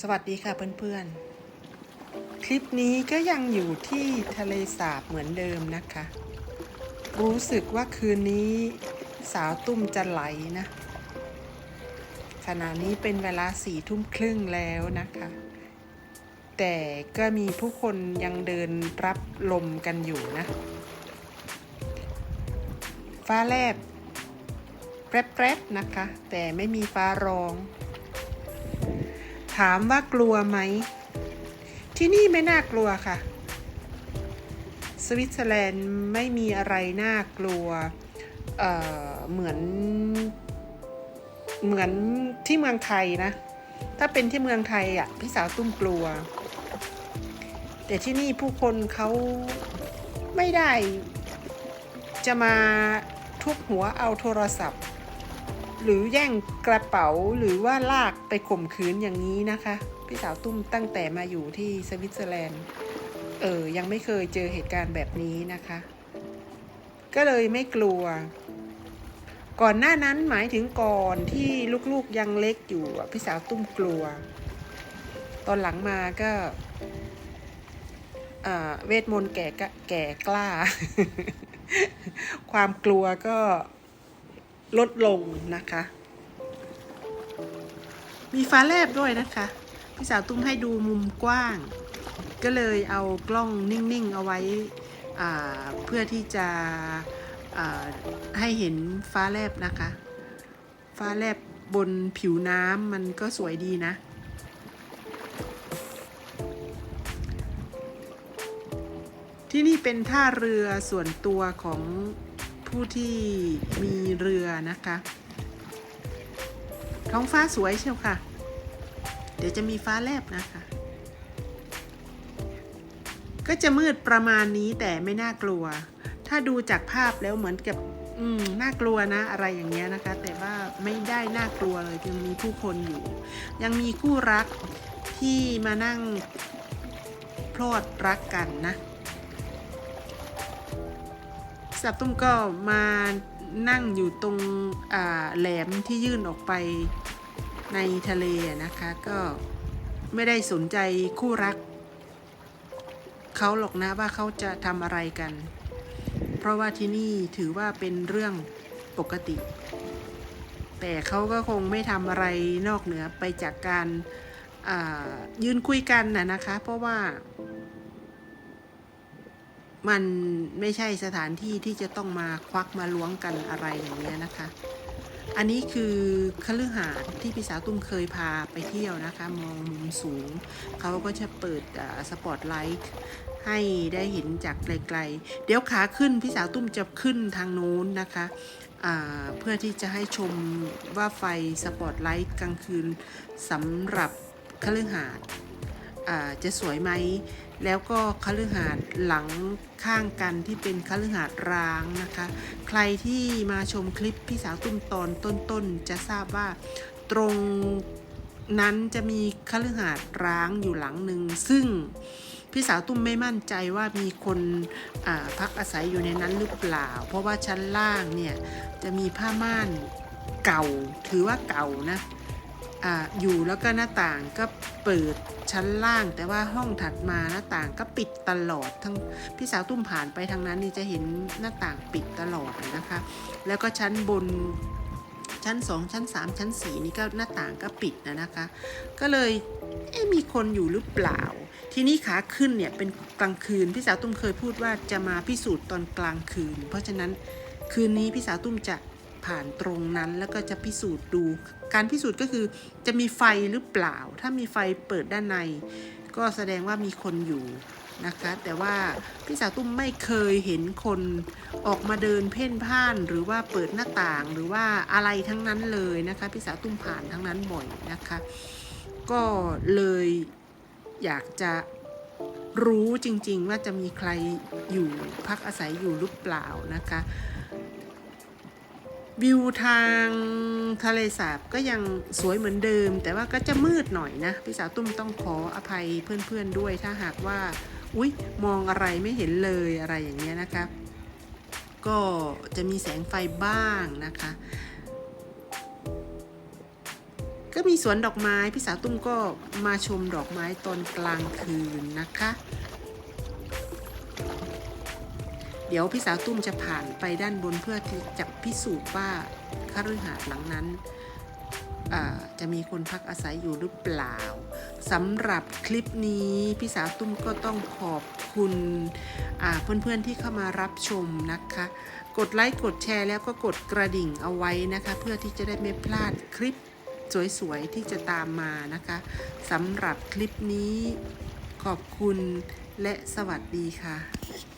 สวัสดีค่ะเพื่อนๆ คลิปนี้ก็ยังอยู่ที่ทะเลสาบเหมือนเดิมนะคะ รู้สึกว่าคืนนี้สาวตุ้มจะไหลนะ ขณะนี้เป็นเวลาสี่ทุ่มครึ่งแล้วนะคะ แต่ก็มีผู้คนยังเดินรับลมกันอยู่นะ ฟ้าแลบแปรบๆนะคะ แต่ไม่มีฟ้าร้องามว่ากลัวไหม ที่นี่ไม่น่ากลัวค่ะ สวิตเซอร์แลนด์ไม่มีอะไรน่ากลัวเเหมือน เหมือนที่เมืองไทยนะ ถ้าเป็นที่เมืองไทยอะพี่สาวตุ้มกลัว แต่ที่นี่ผู้คนเขาไม่ได้จะมาทุบหัวเอาโทรศัพท์ หรือแย่งกระเป๋าหรือว่าลากไปข่มขืนอย่างนี้นะคะ พี่สาวตุ้มตั้งแต่มาอยู่ที่สวิตเซอร์แลนด์ เออ ยังไม่เคยเจอเหตุการณ์แบบนี้นะคะ ก็เลยไม่กลัว ก่อนหน้านั้นหมายถึงก่อนที่ลูกๆยังเล็กอยู่พี่สาวตุ้มกลัว ตอนหลังมาก็อ่าเวทมนต์แก่กะแก่กล้า ความกลัวก็ ลดลงนะคะ มีฟ้าแลบด้วยนะคะ พี่สาวตุ้มให้ดูมุมกว้าง ก็เลยเอากล้องนิ่งๆเอาไว้เพื่อที่จะให้เห็นฟ้าแลบนะคะ ฟ้าแลบบนผิวน้ำมันก็สวยดีนะที่นี่เป็นท่าเรือส่วนตัวของ ผู้ที่มีเรือนะคะ ท้องฟ้าสวยเชียวค่ะ เดี๋ยวจะมีฟ้าแลบนะคะ ก็จะมืดประมาณนี้แต่ไม่น่ากลัว ถ้าดูจากภาพแล้วเหมือนกับ อืมน่ากลัวนะ อะไรอย่างเงี้ยนะคะ แต่ว่าไม่ได้น่ากลัวเลยยังมีผู้คนอยู่ ยังมีคู่รักที่มานั่งพลอดรักกันนะ สับตุ้มก็มานั่งอยู่ตรงแหลมที่ยื่นออกไปในทะเลนะคะ ก็ไม่ได้สนใจคู่รักเขาหรอกนะว่าเขาจะทำอะไรกัน เพราะว่าที่นี่ถือว่าเป็นเรื่องปกติ แต่เขาก็คงไม่ทำอะไรนอกเหนือไปจากการยืนคุยกันนะนะคะ เพราะว่า มันไม่ใช่สถานที่ที่จะต้องมาควักมาล้วงกันอะไรอย่างเงี้ยนะคะ อันนี้คือคฤหาสน์ที่พี่สาวตุ้มเคยพาไปเที่ยวนะคะ มองมุมสูง เขาก็จะเปิดสปอตไลท์ให้ได้เห็นจากไกลๆ เดี๋ยวขาขึ้นพี่สาวตุ้มจะขึ้นทางโน้นนะคะเพื่อที่จะให้ชมว่าไฟสปอตไลท์กลางคืนสำหรับคฤหาสน์จะสวยไหม แล้วก็คฤหาสน์หลังข้างกันที่เป็นคฤหาสน์ร้างนะคะ ใครที่มาชมคลิปพี่สาวตุ้มตอนต้นๆ จะทราบว่าตรงนั้นจะมีคฤหาสน์ร้างอยู่หลังหนึ่งซึ่งพี่สาวตุ้มไม่มั่นใจว่ามีคนพักอาศัยอยู่ในนั้นหรือเปล่า เพราะว่าชั้นล่างเนี่ยจะมีผ้าม่านเก่าถือว่าเก่านะ ออยู่แล้วก็หน้าต่างก็เปิดชั้นล่าง แต่ว่าห้องถัดมาหน้าต่างก็ปิดตลอดทั้งพี่สาวตุ้มผ่านไปทางนั้นนี่จะเห็นหน้าต่างปิดตลอดนะคะ แล้วก็ชั้นบนชั้น 2 ชั้น 3 ชั้น 4 นี่ก็หน้าต่างก็ปิดนะนะคะ ก็เลยเอ๊มีคนอยู่หรือเปล่า ทีนี้ขาขึ้นเนี่ยเป็นกลางคืนพี่สาวตุ้มเคยพูดว่าจะมาพิสูจน์ตอนกลางคืน เพราะฉะนั้นคืนนี้พี่สาวตุ้มจะ ผ่านตรงนั้นแล้วก็จะพิสูจน์ดู การพิสูจน์ก็คือจะมีไฟหรือเปล่า ถ้ามีไฟเปิดด้านใน ก็แสดงว่ามีคนอยู่นะคะ แต่ว่าพี่สาวตุ้มไม่เคยเห็นคนออกมาเดินเพ่นพ่าน หรือว่าเปิดหน้าต่างหรือว่าอะไรทั้งนั้นเลยนะคะพี่สาวตุ้มผ่านทั้งนั้นบ่อยนะคะ ก็เลยอยากจะรู้จริงๆว่าจะมีใครอยู่พักอาศัยอยู่หรือเปล่านะคะ วิวทางทะเลสาบก็ยังสวยเหมือนเดิม แต่ว่าก็จะมืดหน่อยนะพี่สาวตุ้มต้องขออภัยเพื่อนๆด้วยถ้าหากว่าอุ๊ยมองอะไรไม่เห็นเลยอะไรอย่างเงี้ยนะคะก็จะมีแสงไฟบ้างนะคะ ก็มีสวนดอกไม้พี่สาวตุ้มก็มาชมดอกไม้ตอนกลางคืนนะคะ เดี๋ยวพี่สาวตุ้มจะผ่านไปด้านบนเพื่อที่จะพิสูจน์ว่าคฤหาสน์หลังนั้นจะมีคนพักอาศัยอยู่หรือเปล่าสำหรับคลิปนี้พี่สาวตุ้มก็ต้องขอบคุณเพื่อนๆที่เข้ามารับชมนะคะ กดไลค์กดแชร์แล้วก็กดกระดิ่งเอาไว้นะคะ เพื่อที่จะได้ไม่พลาดคลิปสวยๆที่จะตามมานะคะสำหรับคลิปนี้ขอบคุณและสวัสดีค่ะ